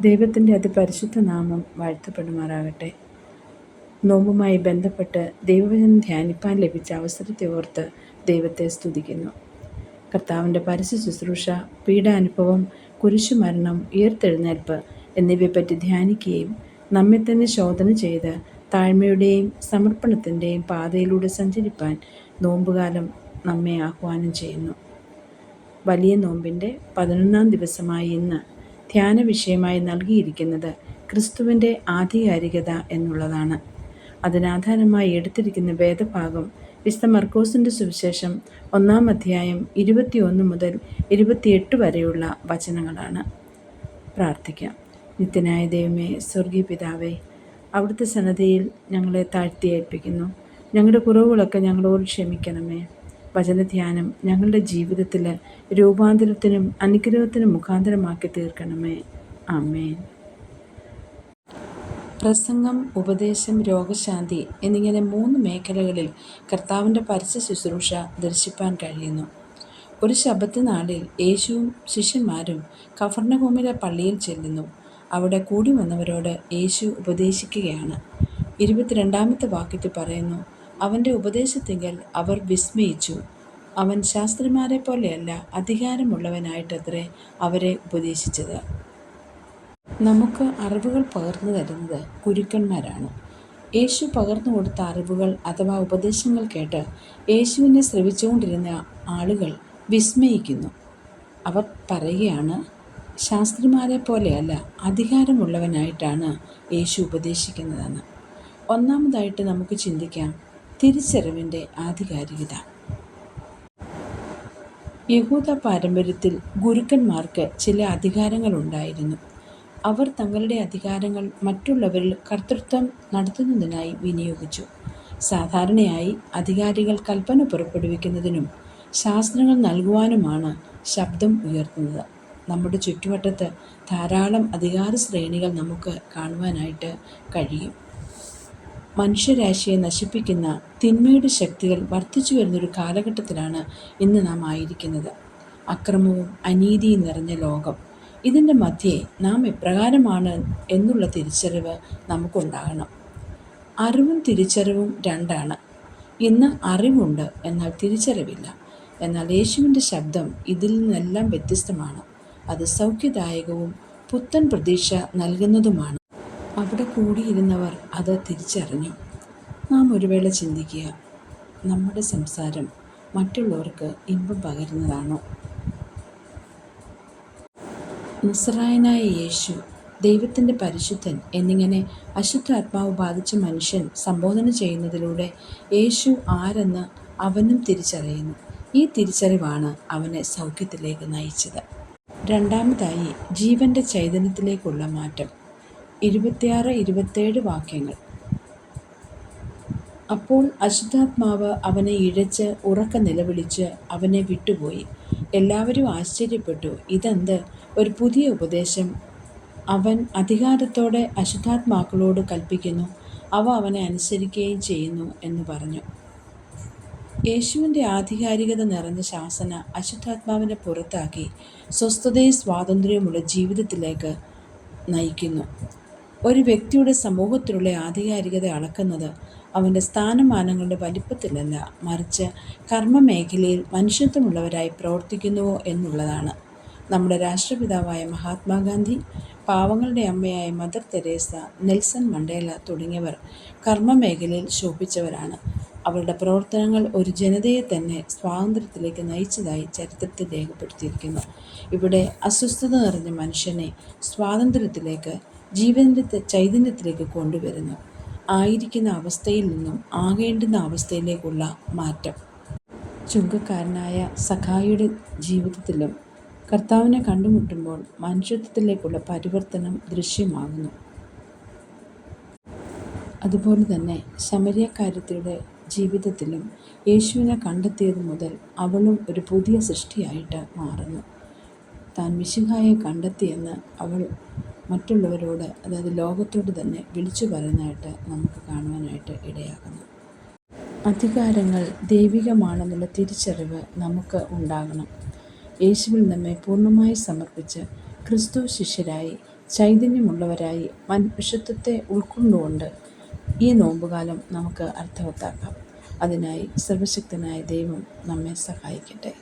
ദൈവത്തിന്റെ അതിപരിശുദ്ധ നാമം വാഴ്ത്തപ്പെടുമാറാകട്ടെ. നോമ്പുമായി ബന്ധപ്പെട്ട് ദൈവവചനം ധ്യാനിപ്പാൻ ലഭിച്ച അവസരത്തെ ഓർത്ത് ദൈവത്തെ സ്തുതിക്കുന്നു. കർത്താവിന്റെ പരസ്യ ശുശ്രൂഷ പീഡാനുഭവം കുരിശുമരണം ഉയർത്തെഴുന്നേൽപ്പ് എന്നിവയെപ്പറ്റി ധ്യാനിക്കുകയും നമ്മെ തന്നെ ശോധന ചെയ്ത് താഴ്മയുടെയും സമർപ്പണത്തിന്റെയും പാതയിലൂടെ സഞ്ചരിപ്പാൻ നോമ്പുകാലം നമ്മെ ആഹ്വാനം ചെയ്യുന്നു. വലിയ നോമ്പിന്റെ പതിനൊന്നാം ദിവസമായി ഇന്ന് ധ്യാന വിഷയമായി നൽകിയിരിക്കുന്നത് ക്രിസ്തുവിന്റെ ആധികാരികത എന്നുള്ളതാണ്. അതിനാധാരമായി എടുത്തിരിക്കുന്ന വേദഭാഗം വിശുദ്ധ മർക്കോസിന്റെ സുവിശേഷം ഒന്നാം അധ്യായം ഇരുപത്തിയൊന്ന് മുതൽ ഇരുപത്തിയെട്ട് വരെയുള്ള വചനങ്ങളാണ്. പ്രാർത്ഥിക്കാം. നിത്യനായ ദൈവമേ സ്വർഗീയ പിതാവേ അവിടുത്തെ സന്നദ്ധയിൽ ഞങ്ങളെ താഴ്ത്തിയേൽപ്പിക്കുന്നു ഞങ്ങളുടെ കുറവുകളൊക്കെ ഞങ്ങളോട് ക്ഷമിക്കണമേ. വചനധ്യാനം ഞങ്ങളുടെ ജീവിതത്തിൽ രൂപാന്തരത്തിനും അനുഗ്രഹത്തിനും മുഖാന്തരമാക്കി തീർക്കണമേ. ആമേൻ. പ്രസംഗം ഉപദേശം രോഗശാന്തി എന്നിങ്ങനെ മൂന്ന് മേഖലകളിൽ കർത്താവിന്റെ പരസ്യ ശുശ്രൂഷ ദർശിപ്പാൻ കഴിയുന്നു. ഒരു ശബത്ത് നാളിൽ യേശുവും ശിഷ്യന്മാരും കഫർണഭൂമിയിലെ പള്ളിയിൽ ചെല്ലുന്നു. അവിടെ കൂടി വന്നവരോട് യേശു ഉപദേശിക്കുകയാണ്. ഇരുപത്തിരണ്ടാമത്തെ വാക്യത്തിൽ പറയുന്നു അവന്റെ ഉപദേശത്തിങ്കൽ അവർ വിസ്മയിച്ചു. അവൻ ശാസ്ത്രിമാരെ പോലെയല്ല അധികാരമുള്ളവനായിട്ടത്രേ അവരെ ഉപദേശിച്ചത്. നമുക്ക് അറിവുകൾ പകർന്നു തരുന്നത് ഗുരുക്കന്മാരാണ് യേശു പകർന്നു കൊടുത്ത അറിവുകൾ അഥവാ ഉപദേശങ്ങൾ കേട്ട് യേശുവിനെ ശ്രവിച്ചുകൊണ്ടിരുന്ന ആളുകൾ വിസ്മയിക്കുന്നു. അവർ പറയുകയാണ് ശാസ്ത്രിമാരെ പോലെയല്ല അധികാരമുള്ളവനായിട്ടാണ് യേശു ഉപദേശിക്കുന്നതെന്ന്. ഒന്നാമതായിട്ട് നമുക്ക് ചിന്തിക്കാം തിരിച്ചറിവിന്റെ ആധികാരികത. യഹൂദ പാരമ്പര്യത്തിൽ ഗുരുക്കന്മാർക്ക് ചില അധികാരങ്ങളുണ്ടായിരുന്നു. അവർ തങ്ങളുടെ അധികാരങ്ങൾ മറ്റുള്ളവരിൽ കർത്തൃത്വം നടത്തുന്നതിനായി വിനിയോഗിച്ചു. സാധാരണയായി അധികാരികൾ കൽപ്പന പുറപ്പെടുവിക്കുന്നതിനും ശാസ്ത്രങ്ങൾ നൽകുവാനുമാണ് ശബ്ദം ഉയർത്തുന്നത്. നമ്മുടെ ചുറ്റുവട്ടത്ത് ധാരാളം അധികാര ശ്രേണികൾ നമുക്ക് കാണുവാനായിട്ട് കഴിയും. മനുഷ്യരാശിയെ നശിപ്പിക്കുന്ന തിന്മയുടെ ശക്തികൾ വർദ്ധിച്ചു വരുന്നൊരു കാലഘട്ടത്തിലാണ് ഇന്ന് നാം ആയിരിക്കുന്നത്. അക്രമവും അനീതിയും നിറഞ്ഞ ലോകം. ഇതിന്റെ മധ്യേ നാം എപ്രകാരമാണ് എന്നുള്ള തിരിച്ചറിവ് നമുക്കുണ്ടാകണം. അറിവും തിരിച്ചറിവും രണ്ടാണ്. ഇന്ന് അറിവുണ്ട് എന്നാൽ തിരിച്ചറിവില്ല. എന്നാൽ യേശുവിന്റെ ശബ്ദം ഇതിൽ നിന്നെല്ലാം വ്യത്യസ്തമാണ്. അത് സൗഖ്യദായകവും പുത്തൻ പ്രതീക്ഷ നൽകുന്നതുമാണ്. അവിടെ കൂടിയിരുന്നവർ അത് തിരിച്ചറിഞ്ഞു. നാം ഒരു വേള ചിന്തിക്കുക നമ്മുടെ സംസാരം മറ്റുള്ളവർക്ക് ഇമ്പം പകരുന്നതാണോ? നിസ്രായനായ യേശു ദൈവത്തിന്റെ പരിശുദ്ധൻ എന്നിങ്ങനെ അശുദ്ധാത്മാവ് ബാധിച്ച മനുഷ്യൻ സംബോധന ചെയ്യുന്നതിലൂടെ യേശു ആരെന്ന് അവനും തിരിച്ചറിയുന്നു. ഈ തിരിച്ചറിവാണ് അവനെ സൗഖ്യത്തിലേക്ക് നയിച്ചത്. രണ്ടാമതായി ജീവന്റെ ചൈതന്യത്തിലേക്കുള്ള മാറ്റം. ഇരുപത്തിയാറ് ഇരുപത്തേഴ് വാക്യങ്ങൾ. അപ്പോൾ അശുദ്ധാത്മാവ് അവനെ ഇഴച്ച് ഉറക്ക നിലവിളിച്ച് അവനെ വിട്ടുപോയി. എല്ലാവരും ആശ്ചര്യപ്പെട്ടു. ഇതെന്ത്? ഒരു പുതിയ ഉപദേശം. അവൻ അധികാരത്തോടെ അശുദ്ധാത്മാക്കളോട് കൽപ്പിക്കുന്നു. അവ അവനെ അനുസരിക്കുകയും ചെയ്യുന്നു എന്ന് പറഞ്ഞു. യേശുവിന്റെ ആധികാരികത നിറഞ്ഞ ശാസന അശുദ്ധാത്മാവിനെ പുറത്താക്കി സ്വസ്ഥതയും സ്വാതന്ത്ര്യവുമുള്ള ജീവിതത്തിലേക്ക് നയിക്കുന്നു. ഒരു വ്യക്തിയുടെ സമൂഹത്തിലുള്ള ആധികാരികത അളക്കുന്നത് അവന്റെ സ്ഥാനമാനങ്ങളുടെ വലിപ്പത്തിലല്ല മറിച്ച് കർമ്മ മേഖലയിൽ മനുഷ്യത്വമുള്ളവരായി പ്രവർത്തിക്കുന്നുവോ എന്നുള്ളതാണ്. നമ്മുടെ രാഷ്ട്രപിതാവായ മഹാത്മാഗാന്ധി പാവങ്ങളുടെ അമ്മയായ മദർ തെരേസ നെൽസൺ മണ്ടേല തുടങ്ങിയവർ കർമ്മ മേഖലയിൽ ശോഭിച്ചവരാണ്. അവരുടെ പ്രവർത്തനങ്ങൾ ഒരു ജനതയെ തന്നെ സ്വാതന്ത്ര്യത്തിലേക്ക് നയിച്ചതായി ചരിത്രത്തിൽ രേഖപ്പെടുത്തിയിരിക്കുന്നു. ഇവിടെ അസ്വസ്ഥത നിറഞ്ഞ മനുഷ്യനെ സ്വാതന്ത്ര്യത്തിലേക്ക് ജീവന്റെ ചൈതന്യത്തിലേക്ക് കൊണ്ടുവരുന്നു. ആയിരിക്കുന്ന അവസ്ഥയിൽ നിന്നും ആകേണ്ടുന്ന അവസ്ഥയിലേക്കുള്ള മാറ്റം. ചുങ്കക്കാരനായ സഖായിയുടെ ജീവിതത്തിലും കർത്താവിനെ കണ്ടുമുട്ടുമ്പോൾ മനുഷ്യത്വത്തിലേക്കുള്ള പരിവർത്തനം ദൃശ്യമാകുന്നു. അതുപോലെ തന്നെ ശമരിയക്കാരത്തിയുടെ ജീവിതത്തിലും യേശുവിനെ കണ്ടെത്തിയത് മുതൽ അവളും ഒരു പുതിയ സൃഷ്ടിയായിട്ട് മാറുന്നു. താൻ മിശിഹായെ കണ്ടെത്തിയെന്ന് അവൾ മറ്റുള്ളവരോട് അതായത് ലോകത്തോട് തന്നെ വിളിച്ചു പറയുന്നതായിട്ട് നമുക്ക് കാണുവാനായിട്ട് ഇടയാകുന്നു അധികാരങ്ങൾ ദൈവികമാണെന്നുള്ള തിരിച്ചറിവ് നമുക്ക് ഉണ്ടാകണം. യേശുവിൽ നമ്മെ പൂർണമായി സമർപ്പിച്ച് ക്രിസ്തു ശിഷ്യരായി ചൈതന്യമുള്ളവരായി വിശുദ്ധത്തെ ഉൾക്കൊണ്ടുകൊണ്ട് ഈ നോമ്പുകാലം നമുക്ക് അർത്ഥവത്താക്കാം. അതിനായി സർവശക്തനായ ദൈവം നമ്മെ സഹായിക്കട്ടെ.